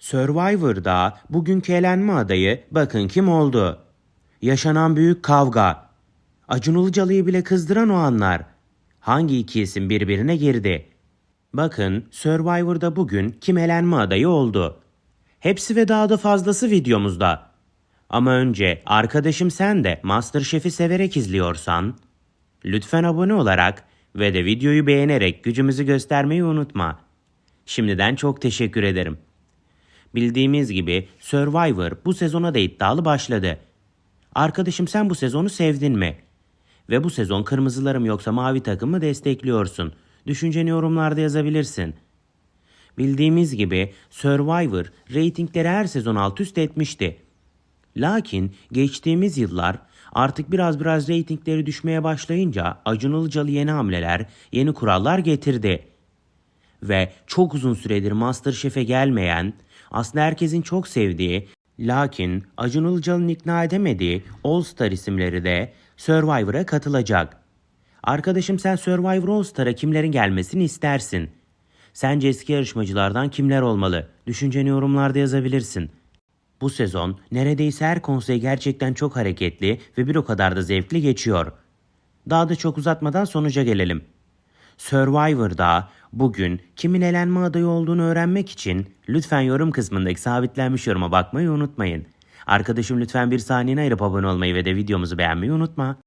Survivor'da bugünkü elenme adayı bakın kim oldu. Yaşanan büyük kavga. Acun Ilıcalı'yı bile kızdıran o anlar. Hangi iki isim birbirine girdi? Bakın Survivor'da bugün kim elenme adayı oldu. Hepsi ve daha da fazlası videomuzda. Ama önce arkadaşım sen de Masterchef'i severek izliyorsan lütfen abone olarak ve de videoyu beğenerek gücümüzü göstermeyi unutma. Şimdiden çok teşekkür ederim. Bildiğimiz gibi Survivor bu sezona da iddialı başladı. Arkadaşım sen bu sezonu sevdin mi? Ve bu sezon kırmızılarım yoksa mavi takımı destekliyorsun. Düşünceni yorumlarda yazabilirsin. Bildiğimiz gibi Survivor reytingleri her sezon alt üst etmişti. Lakin geçtiğimiz yıllar artık biraz biraz reytingleri düşmeye başlayınca Acun Ilıcalı yeni hamleler, yeni kurallar getirdi. Ve çok uzun süredir Masterchef'e gelmeyen, aslında herkesin çok sevdiği, lakin Acun Ilıcalı'nın ikna edemediği All Star isimleri de Survivor'a katılacak. Arkadaşım sen Survivor All Star'a kimlerin gelmesini istersin? Sence eski yarışmacılardan kimler olmalı? Düşünceni yorumlarda yazabilirsin. Bu sezon neredeyse her konsey gerçekten çok hareketli ve bir o kadar da zevkli geçiyor. Daha da çok uzatmadan sonuca gelelim. Survivor'da bugün kimin elenme adayı olduğunu öğrenmek için lütfen yorum kısmındaki sabitlenmiş yoruma bakmayı unutmayın. Arkadaşım lütfen bir saniyene ayırıp abone olmayı ve de videomuzu beğenmeyi unutma.